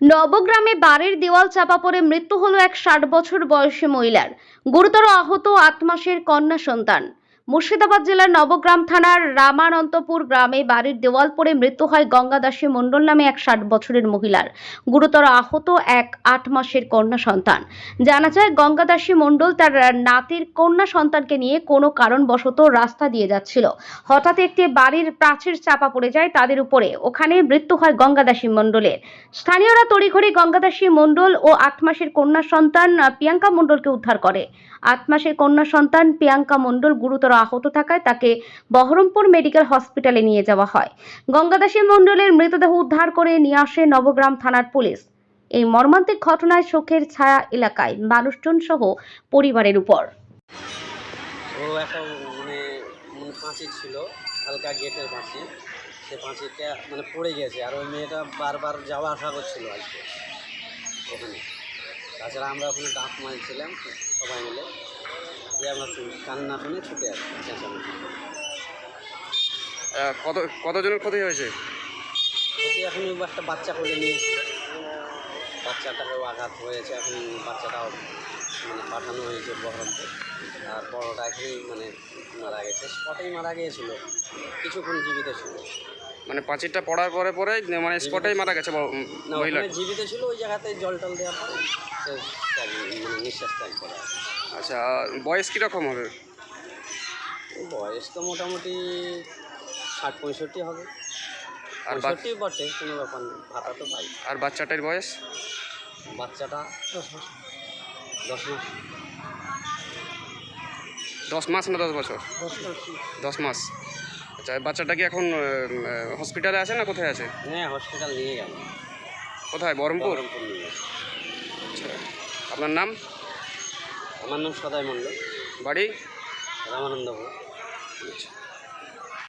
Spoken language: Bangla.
নবগ্রামে বাড়ির দেওয়াল চাপা পড়ে মৃত্যু হলো এক ষাট বছর বয়সী মহিলার। গুরুতর আহত আট মাসের কন্যা সন্তান। মুর্শিদাবাদ জেলার নবগ্রাম থানার রামানন্তপুর গ্রামে বাড়ির দেওয়াল পড়ে মৃত্যু হয় গঙ্গাদাসী মণ্ডল নামে এক ষাট বছরের মহিলার। গুরুতর আহত এক আট মাসের কন্যা সন্তান। জানা যায় গঙ্গাদাসী মণ্ডল তার নাতির কন্যা সন্তানকে নিয়ে কোনো কারণবশত রাস্তা দিয়ে যাচ্ছিল। হঠাৎ একটি বাড়ির প্রাচীর চাপা পড়ে যায় তাদের উপরে। ওখানে মৃত্যু হয় গঙ্গাদাসী মণ্ডলের। স্থানীয়রা তড়িঘড়ি গঙ্গাদাসী মণ্ডল ও আট মাসের কন্যা সন্তান প্রিয়াঙ্কা মণ্ডলকে উদ্ধার করে। আট মাসের কন্যা সন্তান, প্রিয়াঙ্কা মণ্ডল গুরুতর আহত থাকায় তাকে বহরমপুর মেডিকেল হসপিটালে নিয়ে যাওয়া হয়। গঙ্গাদাসী মণ্ডলের মৃতদেহ উদ্ধার করে নিয়ে আসে নবগ্রাম থানার পুলিশ। এই মর্মান্তিক ঘটনায় শোকের ছায়া এলাকায় মানুষজন সহ পরিবারের উপর। মানে মানে সে মানে পড়ে গেছে আর ওই মেয়েটা বারবার যাওয়া আসা করছিল আজকে ওখানে। তাছাড়া আমরা ওখানে ডাক মারছিলাম সবাই মিলে। আমরা কান্না শুনে ছুটে আসি চেঁচামেচি কত কতজনের ক্ষতি হয়েছে? ওকে এখন ওই একটা বাচ্চা কোলে নিয়েছিল বাচ্চাটাকেও আঘাত হয়েছে এখন বাচ্চাটাও মানে পাঠানো হয়েছে বহরমপুর। আর বড়টা এখানেই মানে মারা গেছে। স্পটেই মারা গিয়েছিল। কিছুক্ষণ জীবিত ছিল। মানে পাঁচিরটা পড়ার পরে পরে মানে স্পটেই মারা গেছে মহিলা জীবিত ছিল ওই জায়গাতে জল টল দেওয়ার পর মানে নিঃশ্বাস ত্যাগ করে। আচ্ছা বয়স কীরকম হবে? বয়স তো মোটামুটি ষাট পঁয়ষট্টি হবে। আর বাচ- পঁয়ষট্টি বটে কোনো ব্যাপার নেই ভাতা তো পাই। আর বাচ্চাটার বয়স? বাচ্চাটা দশ মাস। দশ মাস। না দশ বছর? দশ মাস। আচ্ছা বাচ্চাটা কি এখন হসপিটালে আছে না কোথায় আছে? হ্যাঁ হসপিটাল নিয়ে গেল। কোথায়? বহরমপুর? আচ্ছা আপনার নাম? আমার নাম সদায় মণ্ডল। বাড়ি? রামানন্দপুর আচ্ছা।